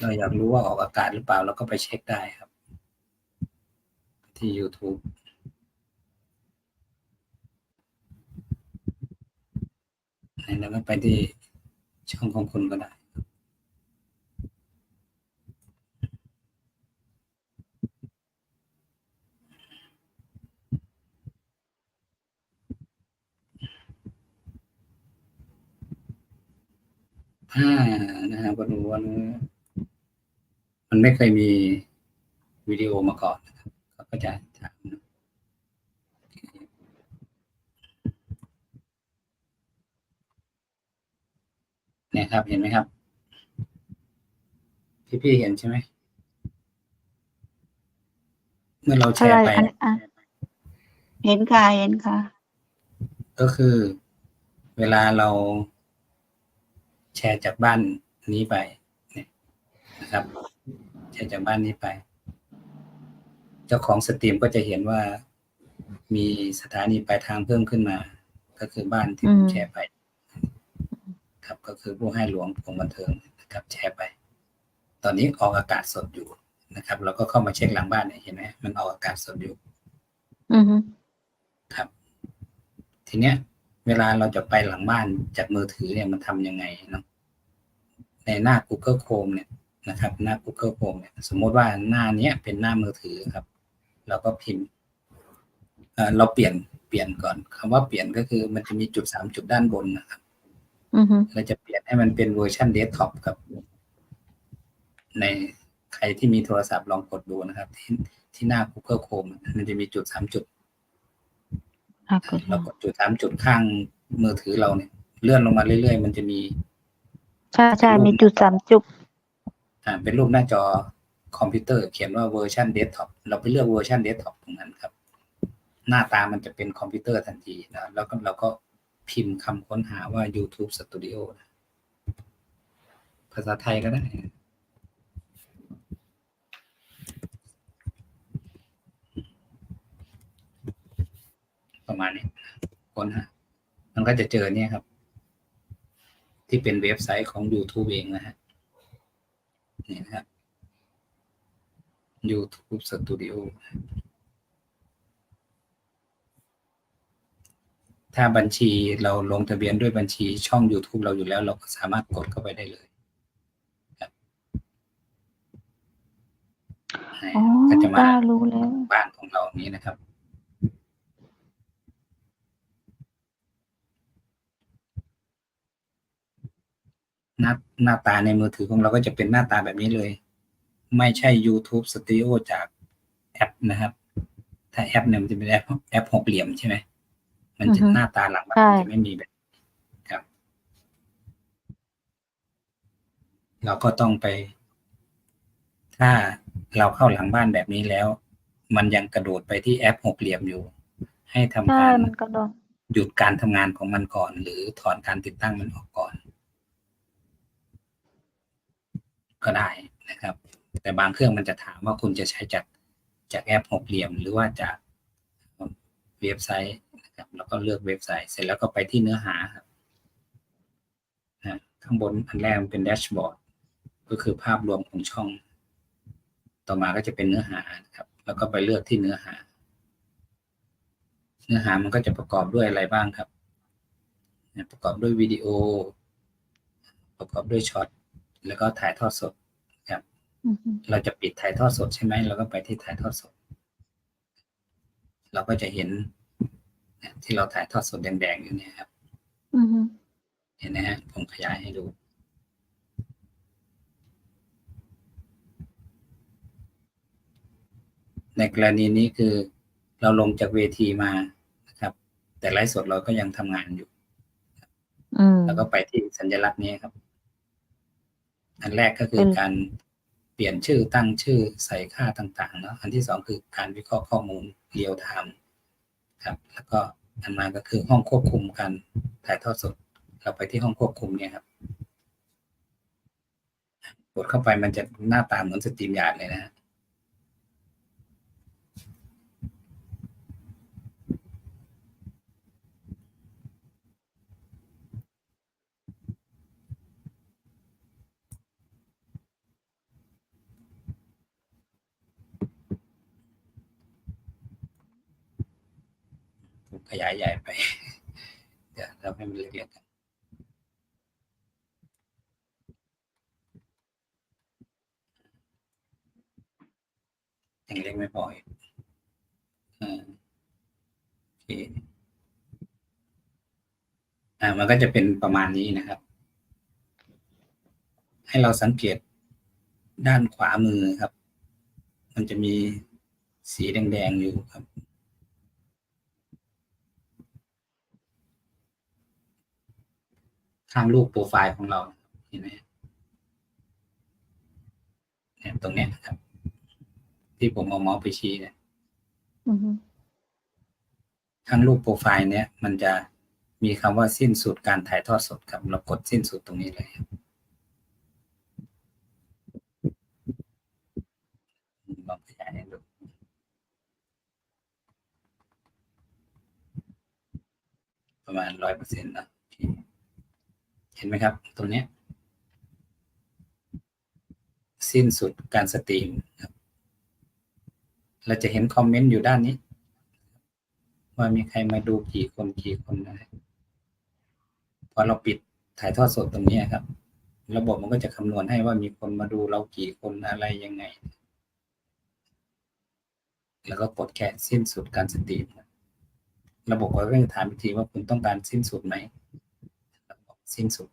เราอยากรู้ว่าออกอากาศหรือเปล่าเราก็ไปเช็คได้ครับ ที่ YouTube แล้วก็ไปที่ช่องของคุณก็ได้ถ้านะครับก็ดูว่า มันไม่เคยมีวิดีโอมาก่อนนะครับเขาก็จะถามเนี่ยครับ เห็นไหมครับ พี่พี่ๆเห็นใช่ไหม เมื่อเราแชอะไรร์ไปอันอะเห็นค่ะ เห็นค่ะ ก็คือ เวลาเราแชร์จากบ้านนี้ไปเนี่ยนะครับ แชร์จากบ้านนี้ไป เจ้าของสตรีมก็จะเห็นว่ามีสถานีปลายทางเพิ่มขึ้นมา ก็คือบ้านที่ผมอืมแชร์ไป ครับก็คือผู้ให้หลวงของบันเทิงนะครับ แชร์ไป ตอนนี้ออกอากาศสดอยู่นะครับเราก็เข้ามาเช็คหลังบ้านเนี่ยเห็นไหมมันออกอากาศสดอยู่อือฮึครับ ทีเนี้ย เวลาเราจะไปหลังบ้านจากมือถือเนี่ยมันทำยังไงเนาะในหน้า Google Chrome เนี่ย นะครับ หน้า Google Chrome เนี่ยสมมติว่าหน้าเนี้ยเป็นหน้ามือถือครับ เราก็พิมพ์เอ่อเราเปลี่ยนเปลี่ยนก่อนคำว่าเปลี่ยนก็คือมันจะมีจุดสามจุดด้านบนนะครับอือฮึเราจะเปลี่ยนให้มันเป็นเวอร์ชันเดสก์ท็อปกับ ในใครที่มีโทรศัพท์ลองกดดูนะครับ ที่ที่หน้า Google Chrome มันจะมีจุดสามจุดอะกดเรากดจุดสามจุดข้างมือถือเราเนี่ย เลื่อนลงมาเรื่อยๆ มันจะมี ใช่ใช่มีจุดสามจุด อ่าเป็นรูปหน้าจอคอมพิวเตอร์เขียนว่าเวอร์ชันเดสก์ท็อปเราไปเลือกเวอร์ชันเดสก์ท็อปตรงนั้นครับ หน้าตามันจะเป็นคอมพิวเตอร์ทันทีนะแล้วก็เราก็พิมพ์คำค้นหาว่า YouTube Studio นะภาษาไทยก็ได้ ประมาณนี้ค้นหามันก็จะเจอเนี่ยครับ ที่เป็นเว็บไซต์ของ YouTube เองนะฮะ นี่นะครับ YouTube Studio ถ้าบัญชีเราลงทะเบียนด้วยบัญชีช่อง YouTube เราอยู่แล้ว เราก็สามารถกดเข้าไปได้เลยครับอ๋อก็จะมาป้ารู้แล้วบ้านของเรานี้นะครับ หน้าหน้าตาในมือถือของเราก็จะเป็นหน้าตาแบบนี้เลย ไม่ใช่ YouTube Studio จากแอปนะครับ ถ้าแอปเนี่ยมันจะเป็นแอปแอปหกเหลี่ยมใช่ไหมมันจะอือฮึหน้าตาหลังมันใช่จะไม่มีแบบครับ เราก็ต้องไป ถ้าเราเข้าหลังบ้านแบบนี้แล้ว มันยังกระโดดไปที่แอปหกเหลี่ยมอยู่ ให้ทำใช่การมันก็โดนหยุดการทำงานของมันก่อน หรือถอนการติดตั้งมันออกก่อน ก็ได้นะครับ แต่บางเครื่องมันจะถามว่าคุณจะใช้จากจากแอปหกเหลี่ยม หรือว่าจากเว็บไซต์นะครับแล้วก็เลือกเว็บไซต์ เสร็จแล้วก็ไปที่เนื้อหาครับนะข้างบนอันแรกมันเป็นแดชบอร์ดก็คือภาพรวมของช่อง ต่อมาก็จะเป็นเนื้อหาครับ แล้วก็ไปเลือกที่เนื้อหา เนื้อหามันก็จะประกอบด้วยอะไรบ้างครับ ประกอบด้วยวิดีโอ ประกอบด้วยช็อต แล้วก็ถ่ายทอดสดครับอือฮึเราจะปิดถ่ายทอดสดใช่ไหมเราก็ไปที่ถ่ายทอดสด เราก็จะเห็นเนี่ยที่เราถ่ายทอดสดแดงๆอยู่เนี่ยครับอือฮึเห็นนะฮะผมขยายให้ดูในกรณีนี้คือเราลงจากเวทีมานะครับ แต่ไลฟ์สดเราก็ยังทำงานอยู่อืมแล้วก็ไปที่สัญลักษณ์นี้ครับ อันแรกก็คือเป็นการเปลี่ยนชื่อตั้งชื่อใส่ค่าต่างๆเนาะอันที่สองคือการวิเคราะห์ข้อมูลเรียลไทม์ครับแล้วก็อันมาก็คือห้องควบคุมการถ่ายทอดสดเราไปที่ห้องควบคุมเนี่ยครับกดเข้าไปมันจะหน้าตาเหมือนสตรีมยาร์ดเลยนะ ขยายใหญ่ไป เดี๋ยวเราให้มันเล็กๆกันยังเล็กไม่พออีกอ่าโอเคอ่ามันก็จะเป็นประมาณนี้นะครับ ให้เราสังเกตด้านขวามือครับ มันจะมีสีแดงๆอยู่ครับ ข้างรูปโปรไฟล์ของเราเห็นไหมเนี่ยตรงเนี้ยครับ ที่ผมเอาเมาส์ไปชี้เนี่ยอือฮึข้างรูปโปรไฟล์เนี้ยมันจะมีคำว่าสิ้นสุดการถ่ายทอดสดครับเรากดสิ้นสุดตรงนี้เลยครับลองขยายให้ดูประมาณร้อยเปอร์เซ็นต์นะโอ เห็นไหมครับตรงเนี้ สิ้นสุดการสตรีมครับเราจะเห็นคอมเมนต์อยู่ด้านนี้ ว่ามีใครมาดูกี่คนกี่คนอะไรพอเราปิดถ่ายทอดสดตรงนี้ครับ ระบบมันก็จะคำนวณให้ว่ามีคนมาดูเรากี่คนอะไรยังไง แล้วก็กดแค่สิ้นสุดการสตรีมระบบก็จะถามอีกทีว่าคุณต้องการสิ้นสุดไหม สิ้นสุด